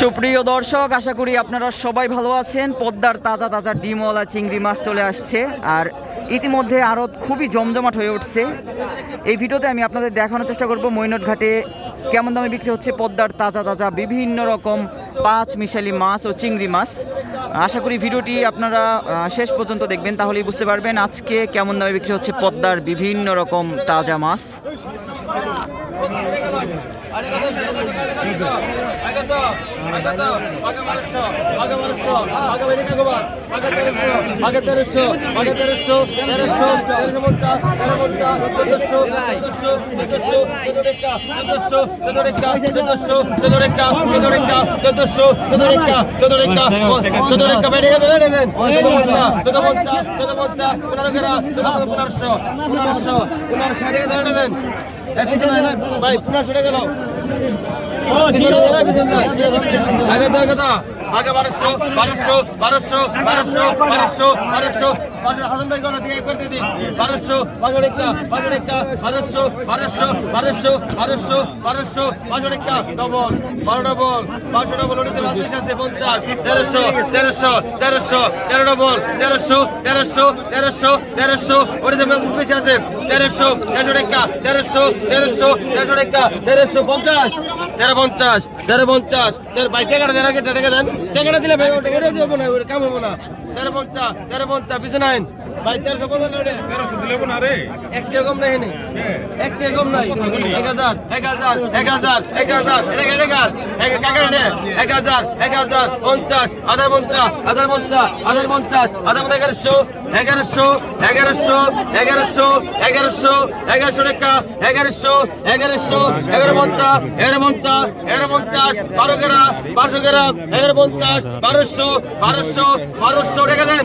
সুপ্রিয় দর্শক, আশা করি আপনারা সবাই ভালো আছেন। পদ্মার তাজা তাজা ডিমওয়ালা চিংড়ি মাছ চলে আসছে আর ইতিমধ্যে আরও খুবই জমজমাট হয়ে উঠছে। এই ভিডিওতে আমি আপনাদের দেখানোর চেষ্টা করব মৈনট ঘাটে কেমন দামে বিক্রি হচ্ছে পদ্মার তাজা তাজা বিভিন্ন রকম পাঁচ মিশালি মাছ ও চিংড়ি মাছ। আশা করি ভিডিওটি আপনারা শেষ পর্যন্ত দেখবেন, তাহলেই বুঝতে পারবেন আজকে কেমন দামে বিক্রি হচ্ছে পদ্মার বিভিন্ন রকম তাজা মাছ। ভাই পনেরোশো টাকা দাও পিছনে দাঁড়া, পিছনে দাঁড়া। আগে দাও, আগে দাও। আগে বারোশো বারোশো বারোশো বারোশো বারোশো বারোশো হাসান ভাই কোনো দিকে করে দিন বারোশো বারো রেখা বারো বারোশো বারোশো বারোশো বারোশো বারোশো বারো ডবল বারো ডবল, বারোশো ডবল ওটিতে বাতিশ আছে পঞ্চাশ, তেরোশো তেরোশো তেরোশো, তেরো ডবল, তেরোশো তেরোশো তেরোশো তেরোশো ওটিতে বেশি আছে তেরোশো তেরোশো তেরোশো পঞ্চাশ, তেরো পঞ্চাশ তেরো পঞ্চাশ, তেরো, ভাই, টেকাটা দেন টেকা দিলে কাম হব না। তেরো পঞ্চাশ তেরো পঞ্চাশ পিছনে আইন ভাই তেরোশো পঞ্চাশ তেরোশো দিলে না রে। একটি কম নাই নে। একটি কম নাই। এক হাজার এক হাজার এক হাজার এক হাজার এক হাজার এক টাকা এক হাজার এক পঞ্চাশ হাজার পঞ্চাশ হাজার পঞ্চাশ হাজার পঞ্চাশ হাজার মধ্যে এগারোশো এগারোশো এগারোশো এগারোশো এগারোশো এগারোশো টাকা এগারোশো এগারোশো এগারো পঞ্চাশ এগারো পঞ্চাশ এগারো পঞ্চাশ বারো গেরা বারোশো গেরা এগারো পঞ্চাশ বারোশো বারোশো বারোশো টাকা দেন।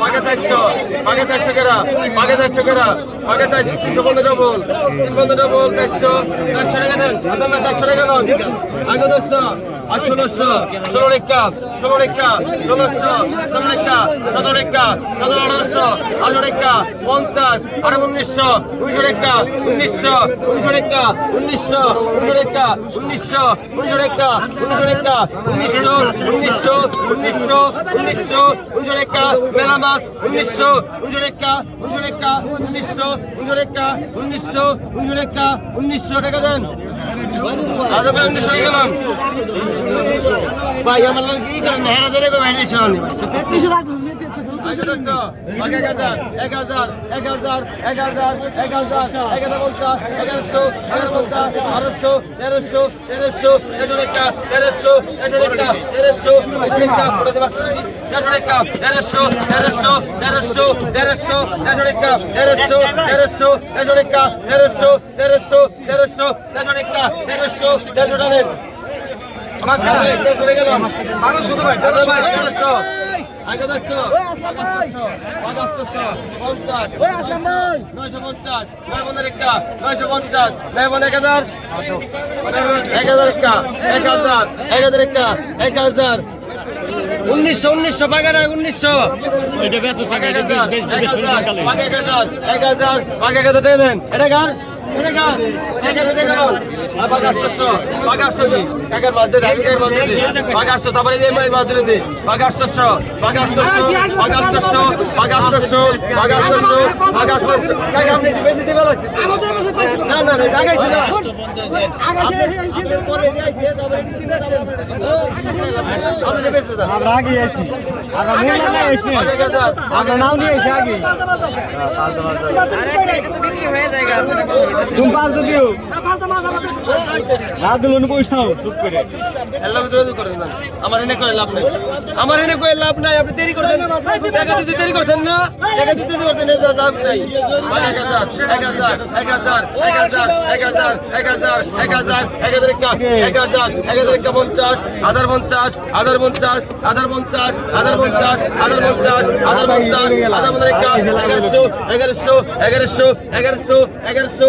পাকে চারশো পাকে চারশো কেরা? পাকে চারশো কেরা? পাকে চারশো তিনশো পনেরো বল তিন পনেরো ডবল চারশো চারশো টাকা দেন। চারশো টাকা দেন আগে দশশো ষোলোশো ষোলো রেখা ষোলো রেখা ষোলোশো ষোলো রেখা সতেরো রেখা সতেরো আঠারোশো আঠারো রেখা পঞ্চাশ আরও উনিশশো উনিশশো রেখা উনিশশো উনিশশো রেখা উনিশশো উনিশশো রেখা উনিশশো উনিশশো রেখা উনিশশো রেখা উনিশশো উনিশশো উনিশশো উনিশশো উনিশশো রেখা মেলা মাস উনিশশো উনিশশো রেখা উনিশশো রেখা উনিশশো উনিশশো রেখা উনিশশো উনিশশো রেখা উনিশশো টাকা দেন আচ্ছা ভাই উনিশশো টাকা দেন ভাই, আমার লোক কি করেন? হেরা ধরে করে বাইরে শোনি আচ্ছা দোস্ত এক হাজার এক হাজার এক হাজার এক হাজার এক হাজার এক হাজার পঞ্চাশ, এগারোশো এগারো বারোশো তেরোশো তেরোশো তেরো রেখা তেরোশো তেরো রেখা তেরোশো তেরোশো তেরোশো তেরোশো তেরোশো তেরোশো তেরোশো তেরোশো তেরোশো তেরোশো তেরো রেখা তেরোশো তেরোশো টানেন তেরোশো তেরোশো আগে পঞ্চাশ নয়শো পঞ্চাশ নয় পনেরো একটা নয়শো পঞ্চাশ এক হাজার একটা এক হাজার একটা এক হাজার উনিশশো উনিশশো বাগেরা উনিশশো এটা ব্যস্ত এক হাজার এক হাজার দেন এটা গান আমরা আগে আসি আমরা মূল না আসি আমরা নাও নিয়ে এসে আগে হয়ে যায় তুমি পাঁচ দিও রাত দিল বসে থাও চুপ করে আল্লাহ বিরোধী করেন না আমার এনে করে লাভ নাই আমার এনে করে লাভ নাই আপনি দেরি করছেন টাকা দিতে দেরি করছেন না টাকা দিতে দেরি করছেন এটা লাভ নাই এক হাজার এক হাজার এক হাজার এক হাজার এক হাজার এক হাজার এক হাজার এক হাজার একা এক হাজার এক হাজার একা পঞ্চাশ হাজার পঞ্চাশ হাজার পঞ্চাশ হাজার পঞ্চাশ হাজার পঞ্চাশ হাজার পঞ্চাশ হাজার পঞ্চাশ হাজার পঞ্চাশ একা এগারোশো এগারোশো এগারোশো এগারোশো এগারোশো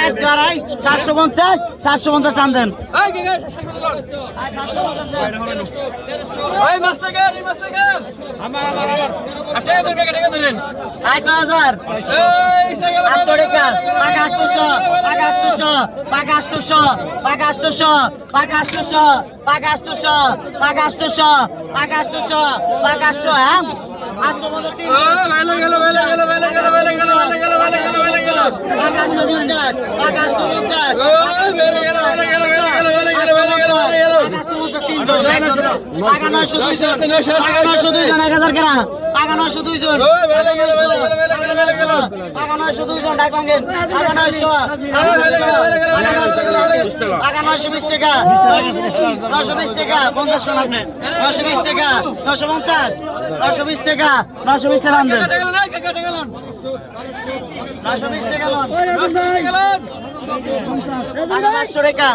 এক দাঁড়াই সাতশো পঞ্চাশ সাতশো পঞ্চাশ টান দেন। পঞ্চাশ এক হাজার। আটশো টাকা পাকা আটশোশো পাকা আটশোশো পাকা আটশোশো পাকা আটশোশো পাকা আটশোশো পাকা আটশোশো পাকা আটশোশো পাকা আটশোশো পাকা আটশো হ্যাঁ? আকাশ পঞ্চাশ আকাশ পঞ্চাশ পঞ্চাশ টাকা আপনি নশো বিশ টাকা নশো পঞ্চাশ নশো বিশ টাকা নশো বিশ টাকা আনবেন নশো বিশ টাকা টাকা পাঁচশো টাকা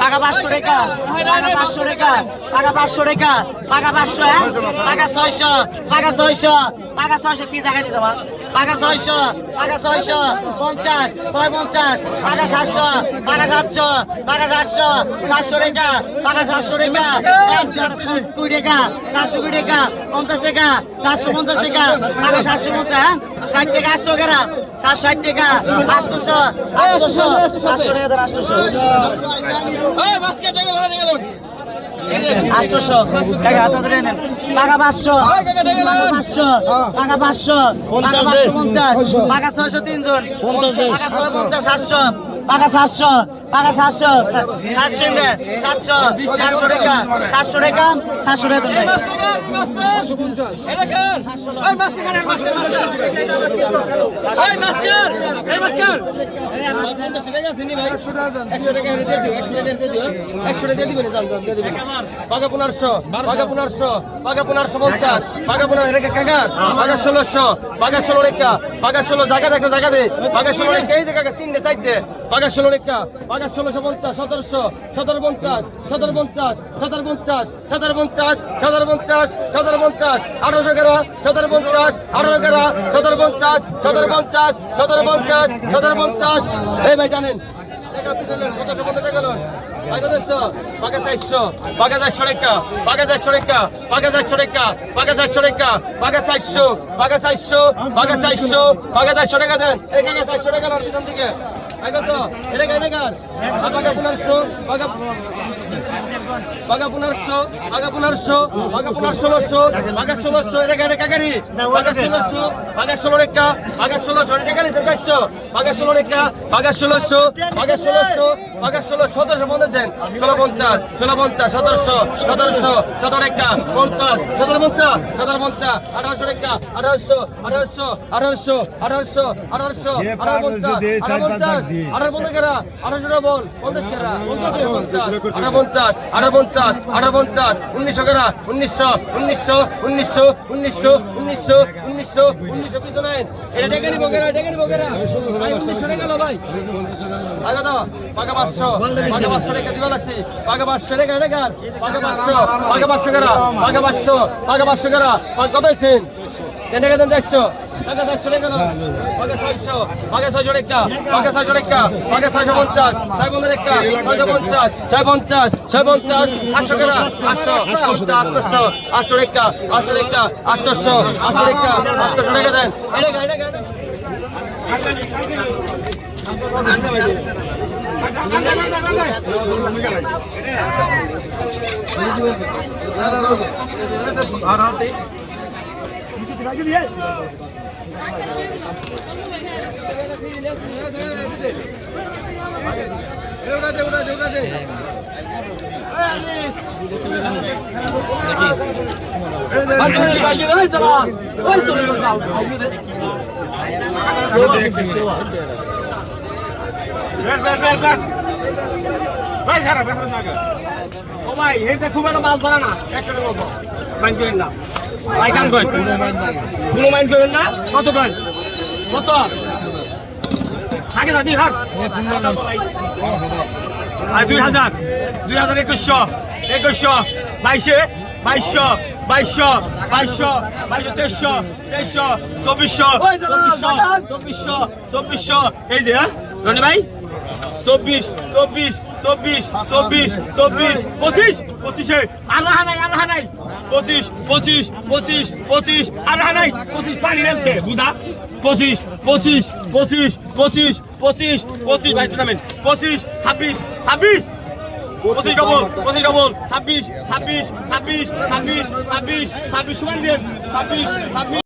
টাকা পাঁচশো টাকা টাকা পাঁচশো টাকা টাকা পাঁচশো টাকা টাকা পাঁচশো হ্যাঁ? টাকা ছয়শো টাকা ছয়শো টাকা ছয়শো, কি জায়গায় দিছো মাছ? টাকা ছয়শো টাকা ছয়শো, পঞ্চাশ, ছয় পঞ্চাশ, টাকা সাতশো টাকা সাতশো টাকা সাতশো সাতশো টাকা টাকা সাতশো টাকা কুড়ি টাকা সাতশো কুড়ি টাকা, পঞ্চাশ টাকা সাতশো পঞ্চাশ টাকা টাকা সাতশো পঞ্চাশ হ্যাঁ? ষাট টাকা, আটশো গ্রাম সাত ষাট টাকা, আটশোশো আটশোশো, আটশো টাকা, আটশোশো। আটশোশো। টাকা হাতে ধরে নেন। টাকা পাঁচশো। পাঁচশো। টাকা পাঁচশো। টাকা পাঁচশো পঞ্চাশ। টাকা ছয়শো তিনজন। টাকা সাতশো। টাকা সাতশো। টাকা সাতশো সাতশো সাতশো সাতশো টাকা সাতশো টাকা সাতশো টাকা পনেরোশো পঞ্চাশ পাকা পনেরো পাকা ষোলোশো পাকা ষোলো রেখা পাকা ষোলো জায়গা দেখো জায়গা দে পাকা ষোলো রেখা এই দেখা তিনটে চারটে পাকা ষোলো রেখা পাকা ষোলোশো পঞ্চাশ সতেরোশো সতেরো পঞ্চাশ সতেরো পঞ্চাশ সতেরো পঞ্চাশ সতেরো পঞ্চাশ সতেরো পঞ্চাশ সতেরো পঞ্চাশ আঠারোশো এগারো সতেরো পঞ্চাশ আঠারো এগারো সতেরো পঞ্চাশ সতেরো পঞ্চাশ সতেরো পঞ্চাশ সতেরো পঞ্চাশ এই ভাই জানেন সতেরোশো পঞ্চাশ গেল পাকা চারশো পাকা চারশো রেখা পাকা চারশো রেখা পাকা চারশো রেখা পাকা চারশো রেখা পাকা চারশো পাকা চারশো পাকা চারশো পাকা চারশো টাকা দেন এখানে চারশো টাকা পিছন দিকে পাকা পনেরোশো পাকা পনেরোশো পাকা পনেরো ষোলোশো পাকা ষোলোশো এটা কেন কাকারি পাকা ষোলোশো পাকা ষোলো রেখা পাকা ষোলোশো এটা কেন চারশো পাকা ষোলো রেখা পাকা ষোলোশো পাকা ষোলোশো পাকা ষোলো সতেরোশো পঞ্চাশ দেন। ষোলো পঞ্চাশ ষোলো পঞ্চাশ, সতেরোশো সতেরোশো, সতেরো রেখা, পঞ্চাশ, সতেরো পঞ্চাশ সতেরো পঞ্চাশ, আঠারোশো রেখা, আঠারোশো আঠারোশো আঠারোশো আঠারোশো আঠারোশো, আঠারো পঞ্চাশ আঠারো পঞ্চাশ আঠারো পঞ্চাশ কেরা আঠারোশো বল পঞ্চাশ কেরা পঞ্চাশ আঠারো পঞ্চাশ আঠারো পঞ্চাশ আঠারো পঞ্চাশ উনিশশো কেরা উনিশশো উনিশশো উনিশশো উনিশশো উনিশশো উনিশশো উনিশশো কিছু নাই এটা ডেকে নিবো কেরা ডেকে নিবো কেরা ভাই উনিশশো টাকা লো ভাই আগে তো পাকা পাঁচশো পাকা পাঁচশো টাকা দিবা লাগছি পাকা পাঁচশো টাকা টাকা পাকা পাঁচশো পাকা পাঁচশো কেরা কত হয়েছেন টাকা ছয়শো পাকা ছয়শো পাকা ছয়শো পঞ্চাশ, ছয় পঞ্চাশ টাকা ছয়শো পঞ্চাশ, ছয় পঞ্চাশ ছয় পঞ্চাশ, আটশো টাকা আটশো আটশো আটশো টাকা আটশো টাকা আটশো আটশো টাকা আটশো টাকা দেন। এটা এটা এটা ও ভাই এটা খুব একটা মাছ ধরা না একটা বলব মাইন্ড করেন না ভাই কাম করেন। কোনো মাইন্ড করেন না? কত করেন? আর দুই হাজার। দুই হাজার একুশশো। একুশশো বাইশে বাইশশো বাইশশো বাইশশো বাইশশো তেইশশো তেইশশো চব্বিশশো চব্বিশশো চব্বিশশো চব্বিশশো। এই যে হ্যাঁ? রনি ভাই। চব্বিশ চব্বিশ চব্বিশ চব্বিশ চব্বিশ, পঁচিশ, পঁচিশে। আল্লাহ নাই আল্লাহ নাই পঁচিশ পঁচিশ পঁচিশ পঁচিশ, আল্লাহ নাই পঁচিশ, পানি নেমছে। বুধা। পঁচিশ পঁচিশ পঁচিশ পঁচিশ পঁচিশ পঁচিশ। ভাই টুর্নামেন্ট পঁচিশ, ছাব্বিশ ছাব্বিশ। পঁচিশ ডবল পঁচিশ ডবল। ছাব্বিশ ছাব্বিশ ছাব্বিশ ছাব্বিশ ছাব্বিশ ছাব্বিশ। সমান দিন ছাব্বিশ ছাব্বিশ।